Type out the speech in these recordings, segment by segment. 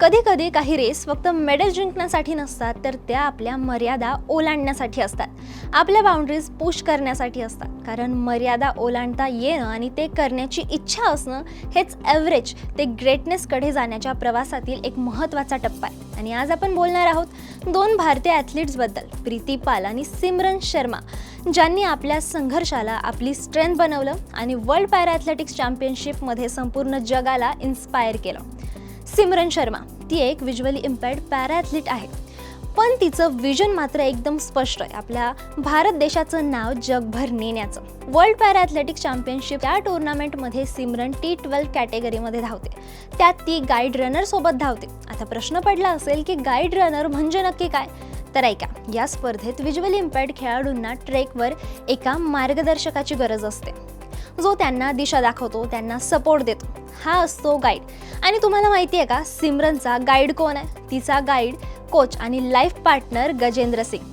कधी कधी काही रेस फक्त मेडल जिंकण्यासाठी नसतात तर त्या आपल्या मर्यादा ओलांडण्यासाठी असतात. आपल्या बाउंड्रीज पुश करण्यासाठी असतात. कारण मर्यादा ओलांडता येणं आणि ते करण्याची इच्छा असणं हेच ॲव्हरेज ते ग्रेटनेसकडे जाण्याच्या प्रवासातील एक महत्त्वाचा टप्पा आहे. आणि आज आपण बोलणार आहोत दोन भारतीय ॲथलीट्सबद्दल प्रीती पाल आणि सिमरन शर्मा ज्यांनी आपल्या संघर्षाला आपली स्ट्रेंथ बनवलं आणि वर्ल्ड पॅरा ॲथलेटिक्स चॅम्पियनशिपमध्ये संपूर्ण जगाला इन्स्पायर केलं. सिमरन शर्मा. ती एक विज्युअली इम्पॅर्ड पॅराॲथलीट आहे. पण तिचं विजन मात्र एकदम स्पष्ट आहे. आपल्या भारत देशाचं नाव जगभर नेण्याचं. वर्ल्ड पॅरा ॲथलेटिक चॅम्पियनशिप या टुर्नामेंटमध्ये सिमरन टी ट्वेल्व कॅटेगरीमध्ये धावते. त्यात ती गाईड रनरसोबत धावते. आता प्रश्न पडला असेल की गाईड रनर म्हणजे नक्की काय? तर ऐका या स्पर्धेत विज्युअली इम्पॅर्ड खेळाडूंना ट्रेकवर एका मार्गदर्शकाची गरज असते. जो त्यांना दिशा दाखवतो त्यांना सपोर्ट देतो. हा असतो गाईड आणि तुम्हाला माहिती आहे का सिमरनचा गाईड कोण आहे? तिचा गाईड कोच आणि लाईफ पार्टनर गजेंद्र सिंग.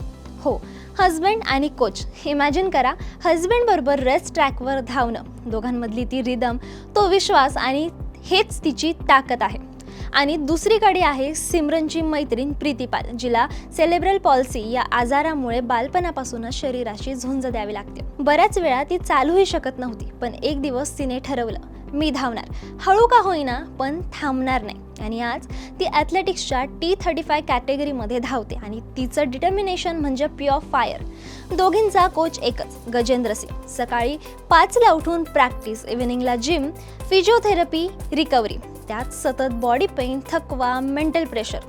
हो हजबंड आणि कोच इमॅजिन करा हजबंडबरोबर रेस ट्रॅकवर धावणं. दोघांमधली ती रिदम तो विश्वास आणि हेच तिची ताकद आहे. आणि दुसरीकडे आहे सिमरनची मैत्रीण प्रीतीपाल जिला सेलेब्रल पॉल्सी या आजारामुळे बालपणापासूनच शरीराशी झुंज द्यावी लागते. बऱ्याच वेळा ती चालूही शकत नव्हती पण एक दिवस तिने ठरवलं मी धावणार. हळू का होईना पण थांबणार नाही. आणि आज ती ॲथलेटिक्सच्या टी थर्टी फाय कॅटेगरीमध्ये धावते आणि तिचं डिटर्मिनेशन म्हणजे प्युअर फायर दोघींचा कोच एकच गजेंद्र सिंग. सकाळी पाचला उठून प्रॅक्टिस इव्हिनिंगला जिम फिजिओथेरपी रिकव्हरी त्यात सतत बॉडी पेन थकवा मेंटल प्रेशर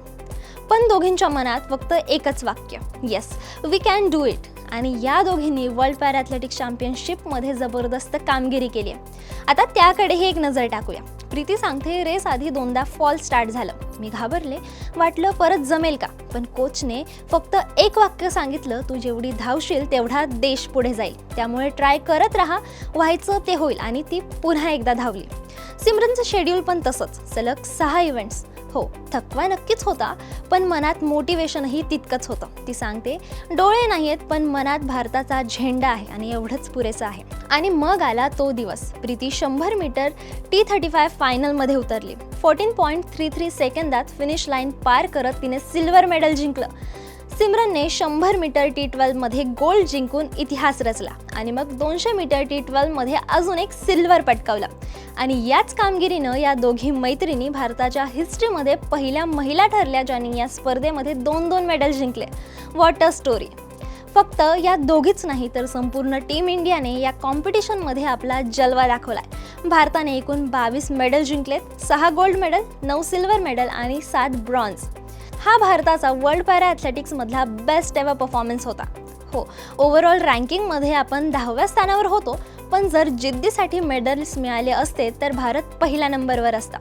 पण दोघींच्या मनात फक्त एकच वाक्य. Yes we can do it आणि या दोघींनी वर्ल्ड पॅरा ॲथलेटिक्स चॅम्पियनशिपमध्ये जबरदस्त कामगिरी केली आहे. आता त्याकडेही एक नजर टाकूया. प्रीती सांगते रेस आधी दोनदा फॉल स्टार्ट झालं. मी घाबरले. वाटलं परत जमेल का? पण कोचने फक्त एक वाक्य सांगितलं तू जेवढी धावशील तेवढा देश पुढे जाईल. त्यामुळे ट्राय करत राहा. व्हायचं ते होईल. आणि ती पुन्हा एकदा धावली. सिमरनचं शेड्यूल पण तसंच. सलग सहा इव्हेंट्स हो थकवा नक्कीच होता पण मनात मोटिवेशनही तितकंच होतं. ती सांगते डोळे नाही आहेत पण मनात भारताचा झेंडा आहे आणि एवढंच पुरेसं आहे. आणि मग आला तो दिवस. प्रीती शंभर मीटर टी थर्टी फाय फायनलमध्ये उतरली. फोर्टीन पॉईंट थ्री थ्री सेकंदात फिनिश लाईन पार करत तिने सिल्वर मेडल जिंकलं. सिमरनने शंभर मीटर टी ट्वेल्वमध्ये गोल्ड जिंकून इतिहास रचला आणि मग दोनशे मीटर टी ट्वेल्वमध्ये अजून एक सिल्वर पटकावला. आणि याच कामगिरीनं या दोघी मैत्रिणी भारताच्या हिस्ट्रीमध्ये पहिल्या महिला ठरल्या ज्यांनी या स्पर्धेमध्ये दोन दोन मेडल जिंकले. वॉट अ स्टोरी फक्त या दोघीच नाही तर संपूर्ण टीम इंडियाने या कॉम्पिटिशनमध्ये आपला जलवा दाखवलाय. भारताने एकूण बावीस मेडल जिंकलेत सहा गोल्ड मेडल नऊ सिल्वर मेडल आणि सात ब्रॉन्झ हा भारताचा वर्ल्ड पॅरा ॲथलेटिक्समधला बेस्ट एव्हर परफॉर्मन्स होता. हो ओव्हरऑल रँकिंगमध्ये आपण दहाव्या स्थानावर होतो पण जर जिद्दीसाठी मेडल्स मिळाले असते तर भारत पहिल्या नंबरवर असता.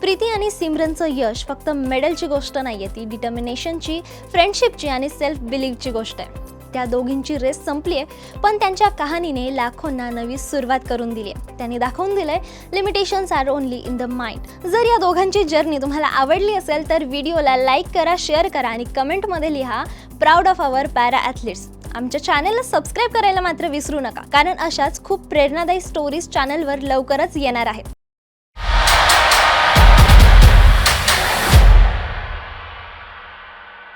प्रीती आणि सिमरनचं यश फक्त मेडलची गोष्ट नाही आहे ती डिटर्मिनेशनची फ्रेंडशिपची आणि सेल्फ बिलीव्हची गोष्ट आहे. त्या दोघींची रेस संपली आहे पण त्यांच्या कहाणीने लाखोंना नवी सुरुवात करून दिली आहे. त्यांनी दाखवून दिलंय limitations are only in the mind जर या दोघांची जर्नी तुम्हाला आवडली असेल तर व्हिडिओला लाईक करा शेअर करा आणि कमेंटमध्ये लिहा proud of our para athletes आमच्या चॅनलला सबस्क्राईब करायला मात्र विसरू नका कारण अशाच खूप प्रेरणादायी स्टोरीज चॅनलवर लवकरच येणार आहेत.